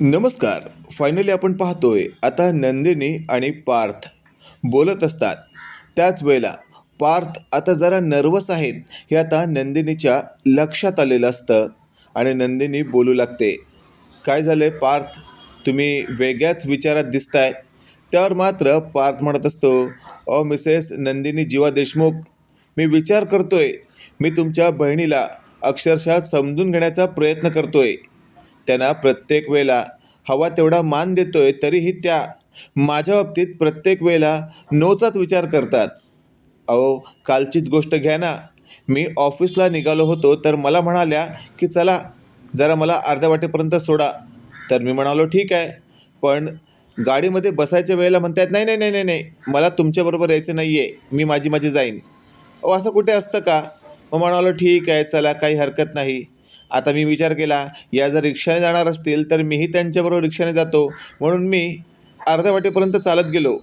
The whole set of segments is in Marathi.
नमस्कार. फायनली आपण पाहतोय आता नंदिनी आणि पार्थ बोलत असतात. त्याच वेळेला पार्थ आता जरा नर्वस आहेत हे आता नंदिनीच्या लक्षात आलेलं असतं आणि नंदिनी बोलू लागते काय झालं आहे पार्थ? तुम्ही वेगळ्याच विचारात दिसताय. त्यावर मात्र पार्थ म्हणत असतो अ मिसेस नंदिनी जीवा देशमुख मी विचार करतोय मी तुमच्या बहिणीला अक्षरशः समजून घेण्याचा प्रयत्न करतोय. त्यांना प्रत्येक वेळेला हवा तेवढा मान देतोय तरीही त्या माझ्या बाबतीत प्रत्येक वेळेला नोचाच विचार करतात. अहो कालचीच गोष्ट घ्या ना. मी ऑफिसला निघालो होतो तर मला म्हणाल्या की चला जरा मला अर्ध्या वाटेपर्यंत सोडा. तर मी म्हणालो ठीक आहे. पण गाडीमध्ये बसायच्या वेळेला म्हणतात नाही नाही नाही नाही नाही मला तुमच्याबरोबर यायचं नाही आहे मी माझी माझी जाईन. अहो असं कुठे असतं का? मग म्हणालो ठीक आहे चला काही हरकत नाही. आता मी विचार केला या जर रिक्षाने जाणार असतील तर मीही त्यांच्याबरोबर रिक्षाने जातो. म्हणून मी अर्ध्या वाटेपर्यंत चालत गेलो.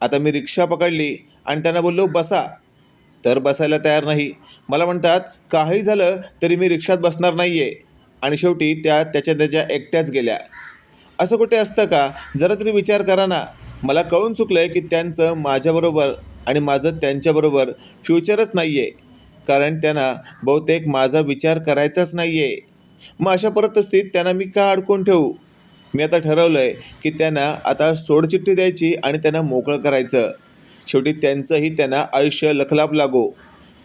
आता मी रिक्षा पकडली आणि त्यांना बोललो बसा. तर बसायला तयार नाही. मला म्हणतात काही झालं तरी मी रिक्षात बसणार नाही आहे आणि शेवटी त्या त्याच्या त्याच्या एकट्याच गेल्या. असं कुठे असतं का? जरा तरी विचार करा ना. मला कळून चुकलं आहे की त्यांचं माझ्याबरोबर आणि माझं त्यांच्याबरोबर फ्युचरच नाही आहे कारण त्यांना बहुतेक माझा विचार करायचाच नाही आहे मग अशा परिस्थितीत त्यांना मी का अडकून ठेवू? मी आता ठरवलं आहे की त्यांना आता सोडचिठ्ठी द्यायची आणि त्यांना मोकळं करायचं. शेवटी त्यांचंही त्यांना आयुष्य लखलाप लागो.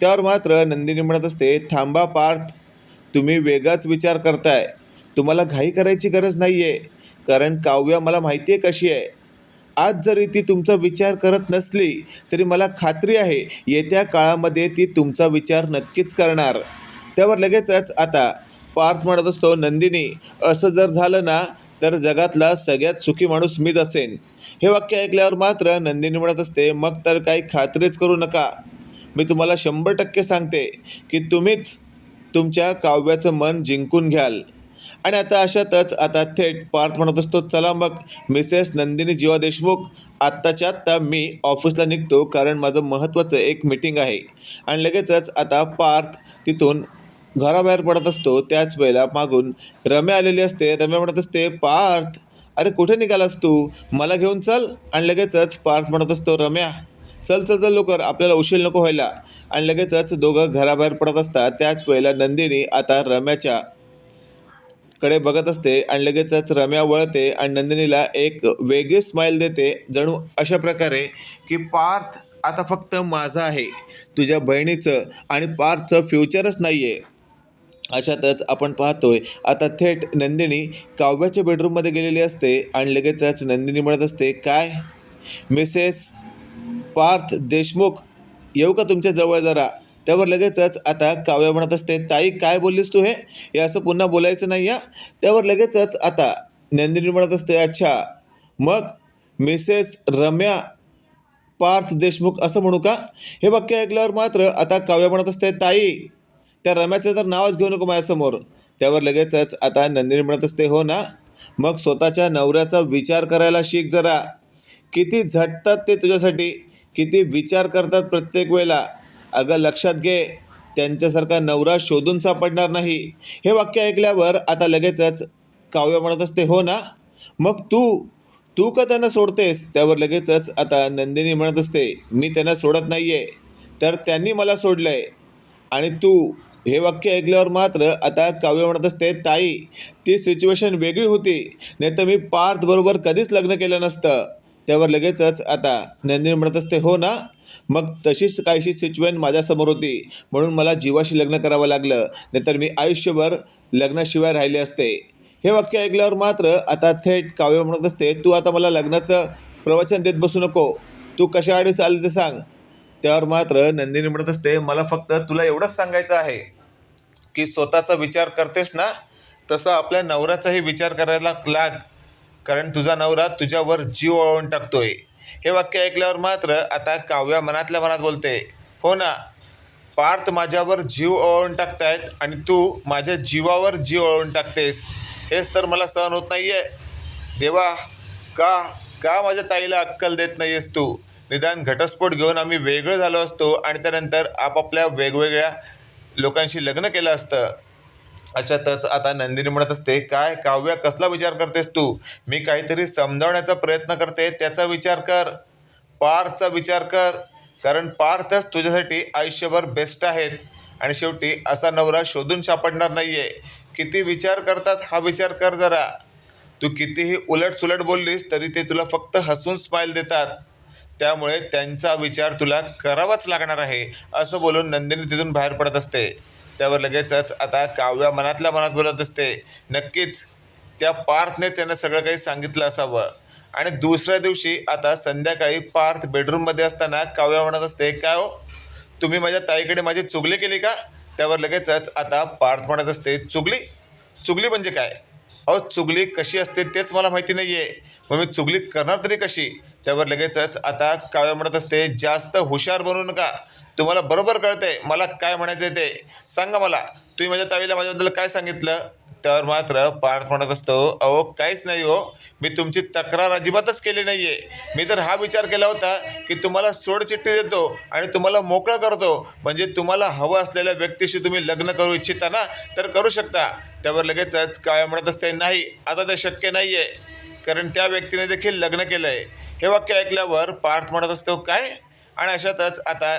त्यावर मात्र नंदिनी म्हणत असते थांबा पार्थ तुम्ही वेगळाच विचार करताय. तुम्हाला घाई करायची गरज नाही आहे कारण काव्या मला माहिती आहे कशी आहे. आज जरी ती तुमचा विचार करत नसली तरी मला खात्री आहे येत्या काळामध्ये ती तुमचा विचार नक्कीच करणार. त्यावर लगेचच आता पार्थ म्हणत असतो नंदिनी असं जर झालं ना तर जगातला सगळ्यात सुखी माणूस मीच असेन. हे वाक्य ऐकल्यावर मात्र नंदिनी म्हणत असते मग तर काही खात्रीच करू नका. मी तुम्हाला शंभर टक्के सांगते की तुम्हीच तुमच्या काव्याचं मन जिंकून घ्याल. आणि आता अशातच आता थेट पार्थ म्हणत असतो चला मग मिसेस नंदिनी जीवा देशमुख आत्ताच्या आत्ता मी ऑफिसला निघतो कारण माझं महत्त्वाचं एक मीटिंग आहे. आणि लगेचच आता पार्थ तिथून घराबाहेर पडत असतो. त्याच वेळेला मागून रम्या आलेली असते. रम्या म्हणत असते पार्थ अरे कुठे निघालास तू? मला घेऊन चल. आणि लगेचच पार्थ म्हणत असतो रम्या चल चल चल लवकर. आपल्याला उशीर नको व्हायला. आणि लगेचच दोघं घराबाहेर पडत असतात. त्याच वेळेला नंदिनी आता रम्याच्या कडे बघत असते आणि लगेचच रम्या वळते आणि नंदिनीला एक वेगळी स्माईल देते. जणू अशा प्रकारे की पार्थ आता फक्त माझं आहे. तुझ्या बहिणीचं आणि पार्थचं फ्युचरच नाही आहे अशातच आपण पाहतोय आता थेट नंदिनी काव्याच्या बेडरूममध्ये गेलेली असते आणि लगेचच नंदिनी म्हणत असते काय? मिसेस पार्थ देशमुख येऊ का तुमच्या जवळ जरा? त्यावर लगेचच आता काव्य म्हणत असते ताई काय बोललीस तू हे? हे असं पुन्हा बोलायचं नाही या त्यावर लगेचच आता नंदिनी म्हणत असते अच्छा मग मिसेस रम्या पार्थ देशमुख असं म्हणू का? हे वाक्य ऐकल्यावर मात्र आता काव्य म्हणत असते ताई त्या रम्याचं तर नावच घेऊ नको माझ्यासमोर. त्यावर लगेचच आता नंदिनी म्हणत असते हो ना मग स्वतःच्या नवऱ्याचा विचार करायला शिक जरा. किती झटतात ते तुझ्यासाठी किती विचार करतात प्रत्येक वेळेला. अगं लक्षात घे त्यांच्यासारखा नवरा शोधून सापडणार नाही. हे वाक्य ऐकल्यावर आता लगेचच काव्य म्हणत असते हो ना? मग तू तू का त्यांना सोडतेस? त्यावर लगेचच आता नंदिनी म्हणत असते मी त्यांना सोडत नाही आहे तर त्यांनी मला सोडलं आहे आणि तू हे वाक्य ऐकल्यावर मात्र आता काव्य म्हणत असते ताई ती सिच्युएशन वेगळी होती नाही तर मी पार्थ बरोबर कधीच लग्न केलं नसतं. त्यावर लगेचच आता नंदिनी म्हणत असते हो ना मग तशीच काहीशी सिच्युएशन माझ्यासमोर होती. म्हणून मला जीवाशी लग्न करावं लागलं. नाहीतर मी आयुष्यभर लग्नाशिवाय राहिले असते. हे वाक्य ऐकल्यावर मात्र आता थेट काव्य म्हणत असते तू आता मला लग्नाचं प्रवचन देत बसू नको. तू कशा आडीस आली ते सांग. त्यावर मात्र नंदिनी म्हणत असते मला फक्त तुला एवढंच सांगायचं आहे की स्वतःचा विचार करतेस ना तसा आपल्या नवऱ्याचाही विचार करायला लाग कारण तुझा नवरा तुझ्यावर जीव ओळवून टाकतोय. हे वाक्य ऐकल्यावर मात्र आता काव्या मनातल्या मनात बोलते हो ना पार्थ माझ्यावर जीव ओळवून टाकतायत आणि तू माझ्या जीवावर जीव ओळवून टाकतेस. हेच तर मला सहन होत नाही आहे देवा का का माझ्या ताईला अक्कल देत नाही आहेस तू? निदान घटस्फोट घेऊन आम्ही वेगळं झालो असतो आणि त्यानंतर आपापल्या वेगवेगळ्या लोकांशी लग्न केलं असतं. अशातच आता नंदिनी म्हणत असते काय काव्या कसला विचार करतेस तू? मी काहीतरी समजावण्याचा प्रयत्न करते त्याचा विचार कर. पार्थचा विचार कर. कारण पार्थच तुझ्यासाठी आयुष्यभर बेस्ट आहेत. आणि शेवटी असा नवरा शोधून सापडणार नाही आहे किती विचार करतात हा विचार कर जरा. तू कितीही उलट सुलट बोललीस तरी ते तुला फक्त हसून स्माईल देतात. त्यामुळे त्यांचा विचार तुला करावाच लागणार आहे असं बोलून नंदिनी तिथून बाहेर पडत असते. त्यावर लगेचच आता काव्या मनातल्या मनात बोलत असते. नक्कीच त्या पार्थनेच यानं सगळं काही सांगितलं असावं. आणि दुसऱ्या दिवशी आता संध्याकाळी पार्थ बेडरूममध्ये असताना काव्या म्हणत असते काय हो? तुम्ही माझ्या ताईकडे माझी चुगली केली का? त्यावर लगेचच आता पार्थ म्हणत असते चुगली? चुगली म्हणजे काय? अहो चुगली कशी असते तेच मला माहिती नाही आहे मग मी चुगली करणार तरी कशी? त्यावर लगेचच आता काव्या म्हणत असते जास्त हुशार बनू नका. तुम्हाला बरोबर कळते मला काय म्हणायचं ते. सांगा मला. तुम्ही माझ्या ताईला माझ्याबद्दल काय सांगितलं? त्यावर मात्र पार्थ म्हणत असतो अहो काहीच नाही हो. मी तुमची तक्रार अजिबातच केली नाही आहे मी तर हा विचार केला होता की तुम्हाला सोडचिठ्ठी देतो आणि तुम्हाला मोकळं करतो. म्हणजे तुम्हाला हवं असलेल्या व्यक्तीशी तुम्ही लग्न करू इच्छिता ना तर करू शकता. त्यावर लगेचच काय म्हणत असते नाही आता ते शक्य नाही आहे कारण त्या व्यक्तीने देखील लग्न केलं आहे हे वाक्य ऐकल्यावर पार्थ म्हणत असतो काय? आणि अशातच आता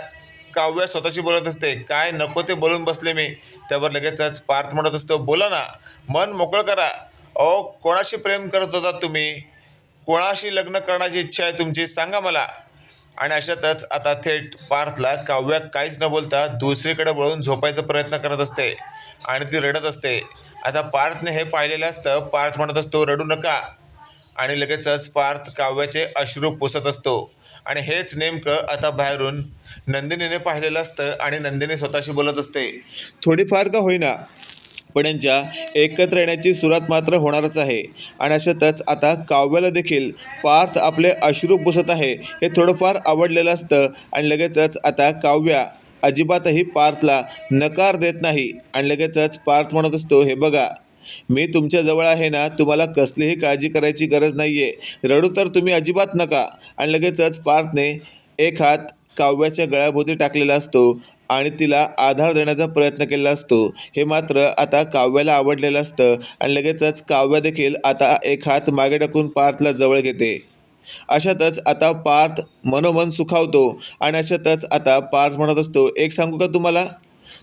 काव्या स्वतःशी बोलत असते. काय नको ते बोलून बसले मी. त्यावर लगेचच पार्थ म्हणत असतो बोला ना मन मोकळं करा. अहो कोणाशी प्रेम करत होता तुम्ही? कोणाशी लग्न करण्याची इच्छा आहे तुमची सांगा मला. आणि अशातच आता थेट पार्थला काव्या काहीच न बोलता दुसरीकडे वळून झोपायचा प्रयत्न करत असते आणि ती रडत असते. आता पार्थने हे पाहिलेलं असतं पार्थ म्हणत असतो रडू नका. आणि लगेचच पार्थ काव्याचे अश्रू पुसत असतो. आणि हेच नेमकं आता बाहेरून नंदिनीने पाहिलेलं असतं आणि नंदिनी स्वतःशी बोलत असते. थोडीफार का होईना पण यांच्या एकत्र येण्याची सुरुवात मात्र होणारच आहे. आणि अशातच आता काव्याला देखील पार्थ आपले अश्रू पुसत आहे हे थोडंफार आवडलेलं असतं. आणि लगेचच आता काव्या अजिबातही पार्थला नकार देत नाही. आणि लगेचच पार्थ म्हणत असतो हे बघा मी तुमच्याजवळ आहे ना तुम्हाला कसलीही काळजी करायची गरज नाही आहे रडू तर तुम्ही अजिबात नका. आणि लगेचच पार्थने एक हात काव्याच्या गळ्याभोवती टाकलेला असतो आणि तिला आधार देण्याचा प्रयत्न केलेला असतो. हे मात्र आता काव्याला आवडलेलं असतं आणि लगेचच काव्या देखील आता एक हात मागे टाकून पार्थला जवळ घेते. अशातच आता पार्थ मनोमन सुखावतो आणि अशातच आता पार्थ म्हणत असतो एक सांगू का तुम्हाला?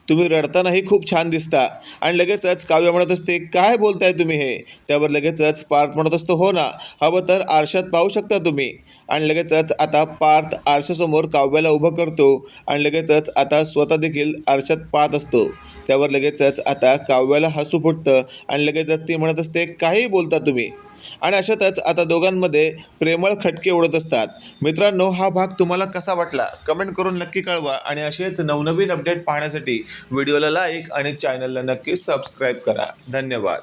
तुम्ही रडतानाही खूप छान दिसता. आणि लगेचच काव्य म्हणत असते काय बोलताय तुम्ही हे? त्यावर लगेचच पार्थ म्हणत असतो हो ना हवं तर आरशात पाहू शकता तुम्ही. आणि लगेचच आता पार्थ आरशासमोर काव्याला उभं करतो. आणि लगेचच आता स्वतः देखील आरशात पाहत असतो. त्यावर लगेचच आता काव्याला हसू फुटतं. आणि लगेचच ती म्हणत असते काही बोलता तुम्ही? आणि अशातच आता दोघांमध्ये प्रेमळ खटके उडत असतात. मित्रांनो हा भाग तुम्हाला कसा वाटला? कमेंट करून नक्की कळवा आणि असेच नवनवीन अपडेट पाहण्यासाठी व्हिडिओला लाईक आणि चॅनलला नक्की सबस्क्राईब करा. धन्यवाद.